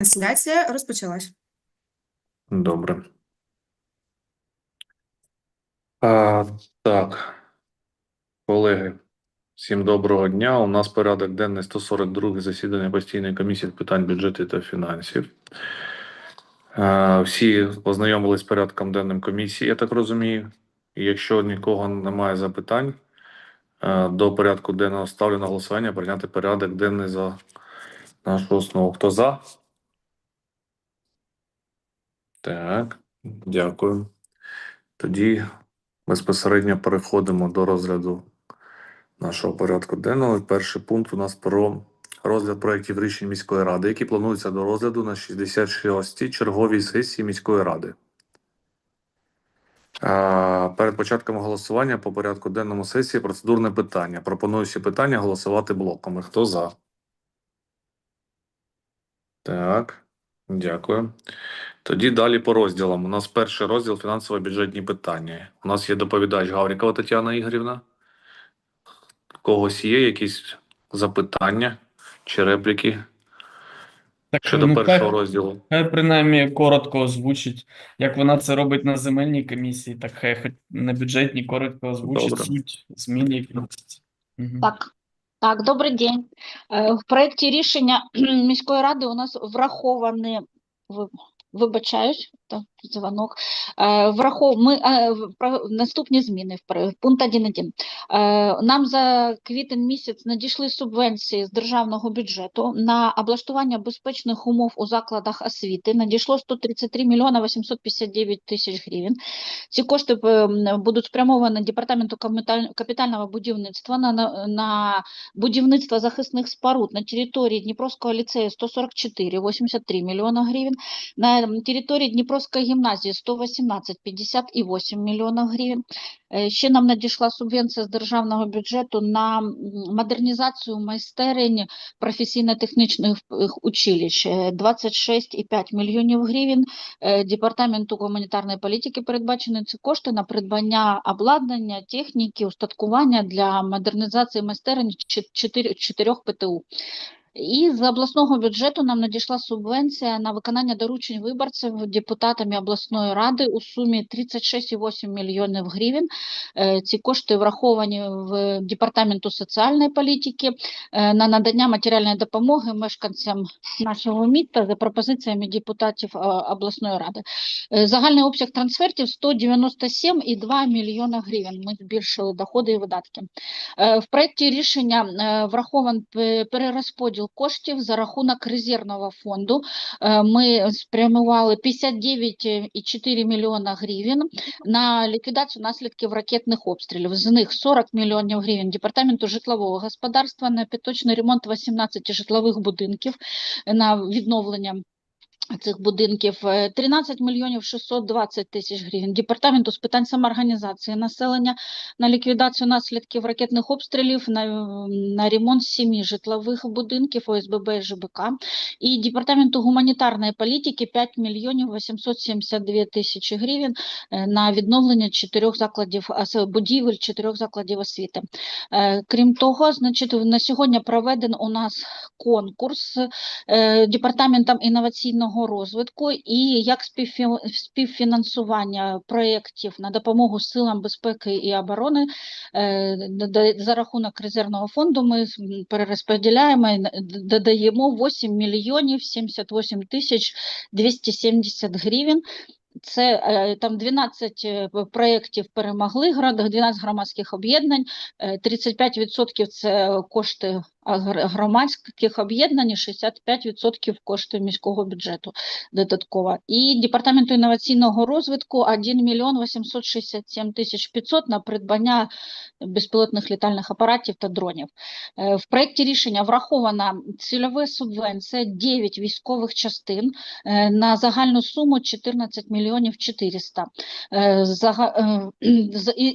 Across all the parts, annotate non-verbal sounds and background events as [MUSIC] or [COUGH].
Трансляція розпочалась. Добре. А, так, колеги, всім доброго дня. У нас порядок денний 142 засідання постійної комісії з питань бюджету та фінансів. А, всі ознайомились з порядком денним комісії, я так розумію. І якщо нікого немає запитань до порядку денного, ставлю на голосування прийняти порядок денний за нашу основу. Хто за? Так, дякую. Тоді безпосередньо переходимо до розгляду нашого порядку денного. Перший пункт у нас про розгляд проєктів рішень міської ради, які плануються до розгляду на 66-й черговій сесії міської ради. Перед початком голосування по порядку денному сесії процедурне питання. Пропоную всі питання голосувати блоками. Хто за? Так, дякую. Тоді далі по розділам. У нас перший розділ фінансово-бюджетні питання. У нас є доповідач Гаврікова Тетяна Ігорівна. У когось є якісь запитання чи репліки Так, щодо ну, першого хай, розділу? хай принаймні коротко озвучить, як вона це робить на земельній комісії, так хай хоч на бюджетній коротко озвучить Добре. суть змін, які вносяться. Мгм. Так, так, добрий день. Е, В проєкті рішення [CLEARS THROAT] міської ради у нас враховані, ви- вибачаюсь, так, дзвонок, Е, врахов... ми, е, наступні зміни в пункт 1.1. Е, Нам за квітень місяць надійшли субвенції з державного бюджету на облаштування безпечних умов у закладах освіти. Надійшло 133 мільйона 859 тисяч гривень. Ці кошти будуть спрямовані департаменту капітального будівництва на, на, будівництво захисних споруд на території Дніпровського ліцею 144, 83 мільйона гривень, на території Дніпровської гімназії 118, 58 мільйонів гривень. Е, Ще нам надійшла субвенція з державного бюджету на модернізацію майстерень професійно-технічних е, училищ е, 26,5 мільйонів гривень. Е, Департаменту гуманітарної політики передбачені ці кошти на придбання обладнання, техніки, устаткування для модернізації майстерень чо- чотирьох ПТУ. І з обласного бюджету нам надійшла субвенція на виконання доручень виборців депутатами обласної ради у сумі 36,8 мільйонів гривень. Е, Ці кошти враховані в департаменту соціальної політики е, на надання матеріальної допомоги мешканцям нашого міста за пропозиціями депутатів е, обласної ради. Загальний обсяг трансфертів 197,2 мільйона гривень. Ми збільшили доходи і видатки. В проєкті рішення врахован перерозподіл коштів за рахунок резервного фонду. Е, Ми спрямували 59,4 мільйона гривень на ліквідацію наслідків ракетних обстрілів. З них 40 мільйонів гривень Департаменту житлового господарства на підточний ремонт 18 житлових будинків на відновлення цих будинків е, 13 мільйонів 620 тисяч гривень. Департаменту з питань самоорганізації населення на ліквідацію наслідків ракетних обстрілів, на, на ремонт сімі житлових будинків ОСББ і ЖБК. І Департаменту гуманітарної політики 5 мільйонів 872 тисячі гривень е, на відновлення чотирьох закладів будівель, чотирьох закладів освіти. Е, Крім того, значить, на сьогодні проведен у нас конкурс е, департаментом інноваційного розвитку і як співфі- співфінансування проєктів на допомогу силам безпеки і оборони е, за рахунок резервного фонду ми перерозподіляємо і додаємо 8 мільйонів 78 тисяч 270 гривень. Це е, там 12 е, проєктів перемогли, 12 громадських об'єднань, е, 35% це кошти а, гр- громадських об'єднань, і 65% кошти міського бюджету додатково. І Департаменту інноваційного розвитку 1 мільйон 867 тисяч 500 на придбання безпілотних літальних апаратів та дронів. Е, В проєкті рішення врахована цільова субвенція 9 військових частин е, на загальну суму 14 мільйонів 400. Е,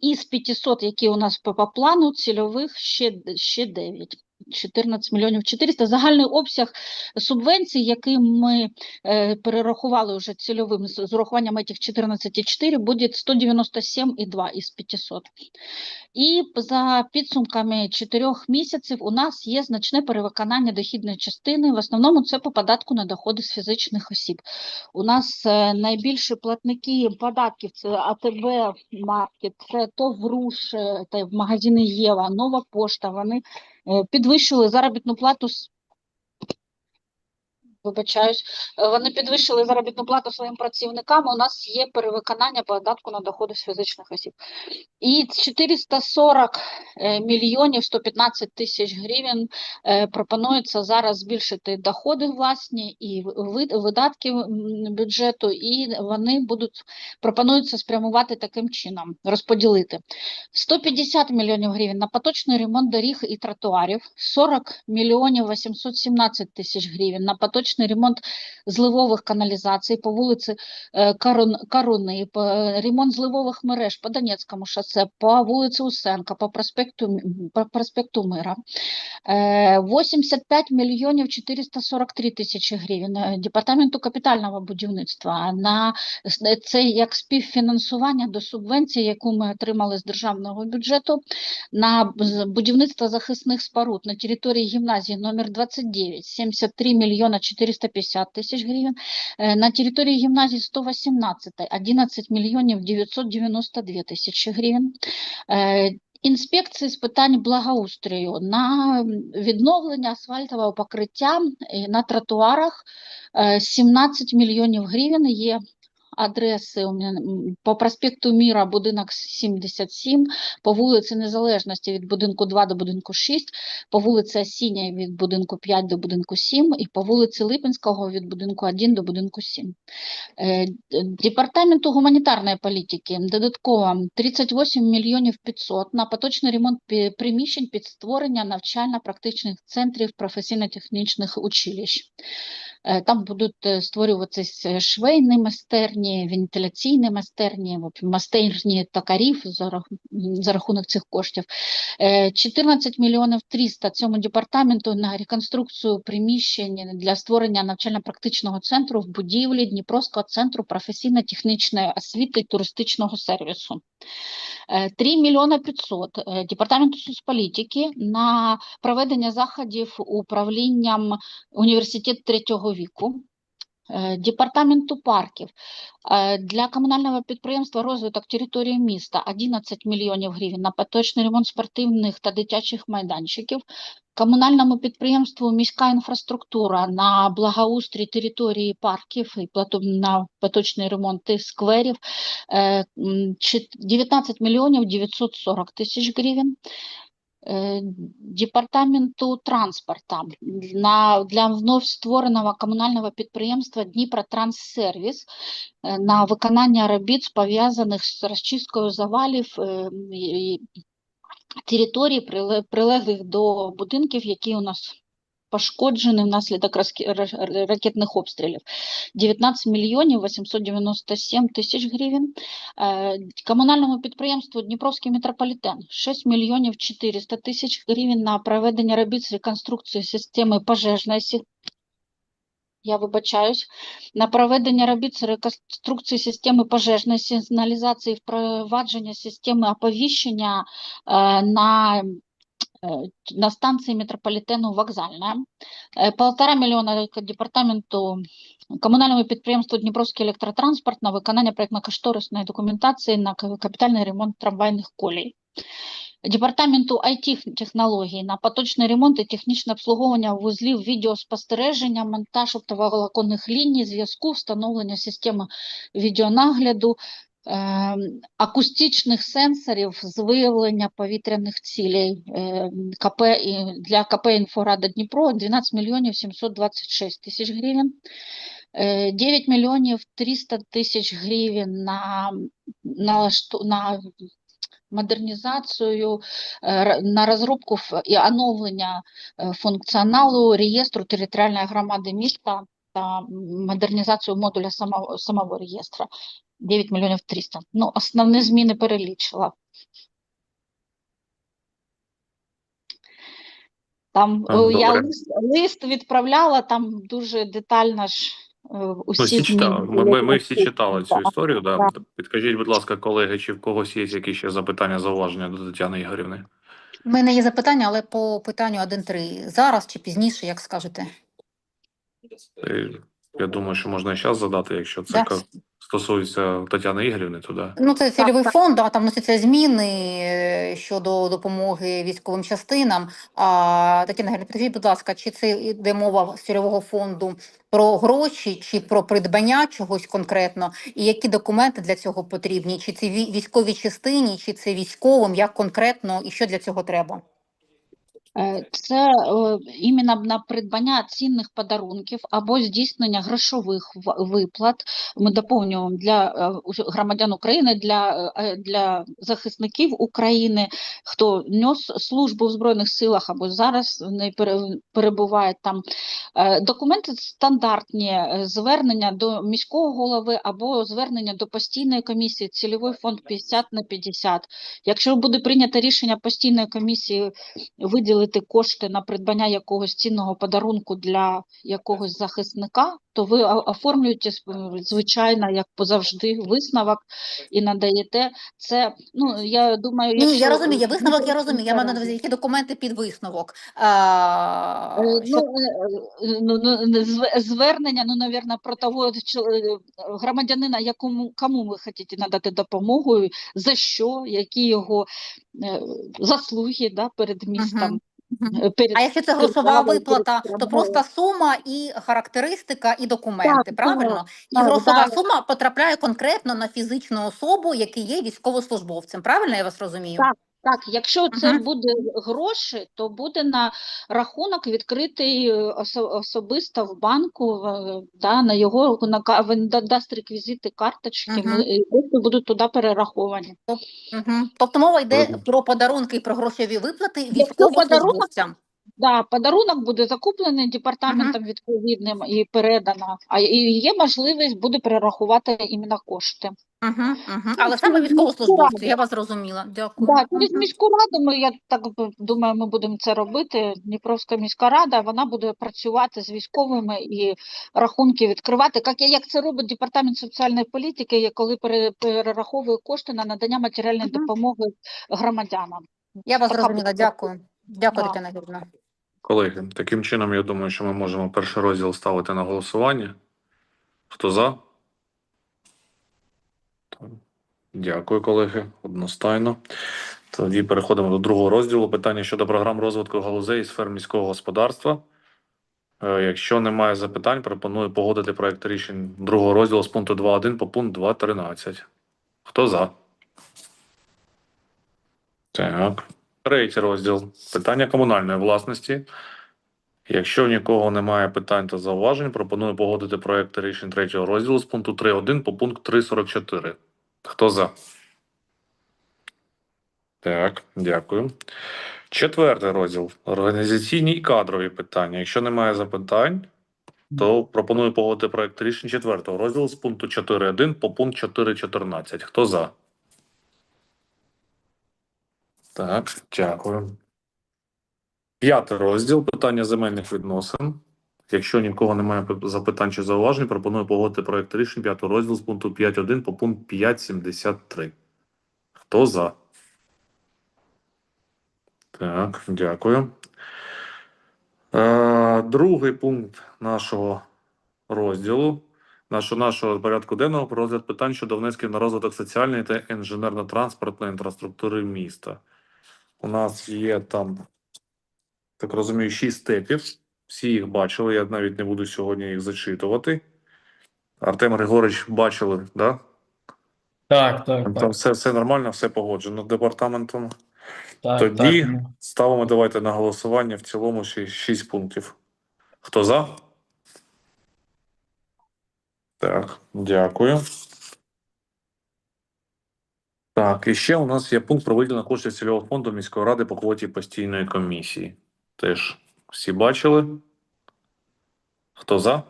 Із 500, які у нас по плану, цільових ще, ще 9. 14 мільйонів 400. Загальний обсяг субвенцій, який ми е, перерахували вже цільовим з, урахуванням этих 14,4, буде 197,2 із 500. І за підсумками чотирьох місяців у нас є значне перевиконання дохідної частини. В основному це по податку на доходи з фізичних осіб. У нас е, найбільші платники податків це АТБ Маркет, це ТОВ е, та магазини Єва, Нова Пошта. Вони підвищили заробітну плату з Вибачаюсь, Е, вони підвищили заробітну плату своїм працівникам. У нас є перевиконання податку на доходи з фізичних осіб. І 440 е, мільйонів 115 тисяч гривень е, пропонується зараз збільшити доходи власні і видатки бюджету, і вони будуть пропонуються спрямувати таким чином, розподілити 150 мільйонів гривень на поточний ремонт доріг і тротуарів, 40 мільйонів 817 тисяч гривень на поточний ремонт зливових каналізацій по вулиці е, Каруни, е, ремонт зливових мереж по Донецькому шосе, по вулиці Усенка, по проспекту, по проспекту Мира. Е, 85 мільйонів 443 тисячі гривень е, Департаменту капітального будівництва на це як співфінансування до субвенції, яку ми отримали з державного бюджету на будівництво захисних споруд на території гімназії номер 29 73 мільйона 450 тисяч гривень, Е, на території гімназії 118 11 мільйонів 992 тисячі гривень. Е, Інспекції з питань благоустрою. На відновлення асфальтового покриття е, на тротуарах е, 17 мільйонів гривень є адреси у мене по проспекту Міра, будинок 77, по вулиці Незалежності від будинку 2 до будинку 6, по вулиці Осіння від будинку 5 до будинку 7 і по вулиці Липинського від будинку 1 до будинку 7. Е, Департаменту гуманітарної політики додатково 38 мільйонів 500 на поточний ремонт приміщень під створення навчально-практичних центрів професійно-технічних училищ. Е, Там будуть е, створюватися швейні майстерні, вентиляційні майстерні, майстерні токарів за, рахунок цих коштів. Е, 14 мільйонів 300 цьому департаменту на реконструкцію приміщень для створення навчально-практичного центру в будівлі Дніпровського центру професійно-технічної освіти і туристичного сервісу. Е, 3 мільйони 500 е, департаменту соцполітики на проведення заходів управлінням університет третього віку. Е, Департаменту парків е, для комунального підприємства розвиток території міста 11 мільйонів гривень на поточний ремонт спортивних та дитячих майданчиків. Комунальному підприємству міська інфраструктура на благоустрій території парків і на поточний ремонт скверів е, м, чет- 19 мільйонів 940 тисяч гривень. Департаменту транспорта. На, для вновь створеного комунального підприємства Дніпротранссервіс е, на виконання робіт, пов'язаних з розчисткою завалів і територій, прилеглих до будинків, які у нас пошкоджені внаслідок ракетних обстрілів. 19 мільйонів 897 тисяч гривень. Е, Комунальному підприємству Дніпровський метрополітен 6 мільйонів 400 тисяч гривень на проведення робіт з реконструкції системи пожежної я вибачаюсь, на проведення робіт з реконструкції системи пожежної сигналізації, впровадження системи оповіщення е, на, на станції метрополітену вокзальна. Е, Полтора мільйона департаменту комунальному підприємству Дніпровський електротранспорт на виконання проєктно-кошторисної документації на капітальний ремонт трамвайних колій. Департаменту IT-технологій на поточний ремонт і технічне обслуговування вузлів відеоспостереження, монтаж оптоволоконних ліній, зв'язку, встановлення системи відеонагляду, е, акустичних сенсорів з виявлення повітряних цілей е, КП для КП «Інфорада Дніпро» 12 мільйонів 726 тисяч гривень. Е, 9 мільйонів 300 тисяч гривень на, на, на модернізацію, е, на розробку і оновлення е, функціоналу реєстру територіальної громади міста та модернізацію модуля самого, самого реєстра 9 мільйонів 300. Ну, основні зміни перелічила. Там Так, е, я лист, лист відправляла, там дуже детально ж е, Ну, усі всі читали. Ми, ми, ми всі читали цю да. історію. Да. Так. Підкажіть, будь ласка, колеги, чи в когось є якісь ще запитання, зауваження до Тетяни Ігорівни? У мене є запитання, але по питанню 1.3. Зараз чи пізніше, як скажете? Е, Я думаю, що можна і зараз задати, якщо це Да. Стосується Тетяни Ігорівни, то да. Ну, це цільовий так. фонд, да, там вносяться зміни е, щодо допомоги військовим частинам. А, Тетяна Григорівна, підкажіть, будь ласка, чи це йде мова з цільового фонду про гроші, чи про придбання чогось конкретно? І які документи для цього потрібні? Чи це вій- військовій частині, чи це військовим, як конкретно, і що для цього треба? Е, Це е, іменно на придбання цінних подарунків або здійснення грошових виплат. Ми доповнюємо для е, громадян України, для, для захисників України, хто нес службу в Збройних силах або зараз не пере- перебуває там. Документи стандартні, звернення до міського голови або звернення до постійної комісії, цільовий фонд 50 на 50. Якщо буде прийнято рішення постійної комісії виділити кошти на придбання якогось цінного подарунку для якогось захисника, то ви оформлюєте звичайно, як позавжди, висновок і надаєте це. Ну я думаю, Ні, я розумію, я висновок, я розумію. Я маю на увазі, які документи під висновок. А, Е, Ну, е, е, ну, ну, звернення, ну, навірно, про того громадянина, якому кому ви хочете надати допомогу, за що, які його заслуги да, перед містом. Мгм. е, Перед А якщо це грошова виплата, то просто сума і характеристика, і документи, Так, правильно? І так, грошова так. сума потрапляє конкретно на фізичну особу, яка є військовослужбовцем. Правильно я вас розумію? Так. Так, якщо це Мгм. буде гроші, то буде на рахунок відкритий е, осо- особисто в банку, да, на його на він дасть реквізити карточки, Мгм. ми, і кошти будуть туди перераховані. Угу. Тобто мова йде Мгм. про подарунки і про грошові виплати подарунок- військовослужбовцям. Да, подарунок буде закуплений департаментом відповідним і передано, а і є можливість буде перерахувати іменно кошти. Угу, угу. Але саме військовослужбовці, я вас зрозуміла. Дякую. Да, через Мгм. міську раду ми, я так думаю, ми будемо це робити. Дніпровська міська рада, вона буде працювати з військовими і рахунки відкривати, як, як це робить департамент соціальної політики, я- коли перераховує кошти на надання матеріальної Мгм. допомоги громадянам. Я вас зрозуміла. Дякую. Дякую, Да. Тетяна Григорівна. Колеги, таким чином, я думаю, що ми можемо перший розділ ставити на голосування. Хто за? Дякую, колеги. Одностайно. Тоді переходимо до другого розділу. Питання щодо програм розвитку галузей і сфер міського господарства. Е, Якщо немає запитань, пропоную погодити проект рішень другого розділу з пункту 2.1 по пункт 2.13. Хто за? Так. Третій розділ. Питання комунальної власності. Якщо нікого немає питань та зауважень, пропоную погодити проекти рішень третього розділу з пункту 3.1 по пункт 3.44. Хто за? Так, дякую. Четвертий розділ. Організаційні і кадрові питання. Якщо немає запитань, то пропоную погодити проект рішень четвертого розділу з пункту 4.1 по пункт 4.14. Хто за? Так, дякую. П'ятий розділ питання земельних відносин. Якщо нікого немає запитань чи зауважень, пропоную погодити проект рішень п'ятого розділу з пункту 5.1 по пункт 5.73. Хто за? Так, дякую. Е, другий пункт нашого розділу, нашого, нашого порядку денного про розгляд питань щодо внесків на розвиток соціальної та інженерно-транспортної інфраструктури міста. У нас є там, так розумію, шість степів. Всі їх бачили, я навіть не буду сьогодні їх зачитувати. Артем Григорович бачили, да? Так, так, Там так. все, все нормально, все погоджено департаментом. так, Тоді так. ставимо давайте на голосування в цілому ще 6 пунктів. Хто за? Так, дякую. Так, і ще у нас є пункт про виділення коштів цільового фонду міської ради по квоті постійної комісії. Теж всі бачили. Хто за?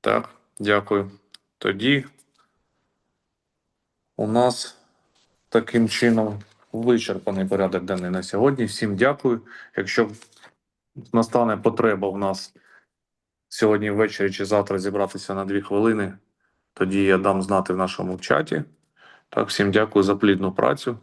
Так, дякую. Тоді у нас таким чином вичерпаний порядок денний на сьогодні. Всім дякую. Якщо настане потреба в нас сьогодні ввечері чи завтра зібратися на дві хвилини, тоді я дам знати в нашому чаті. Так, всім дякую за плідну працю.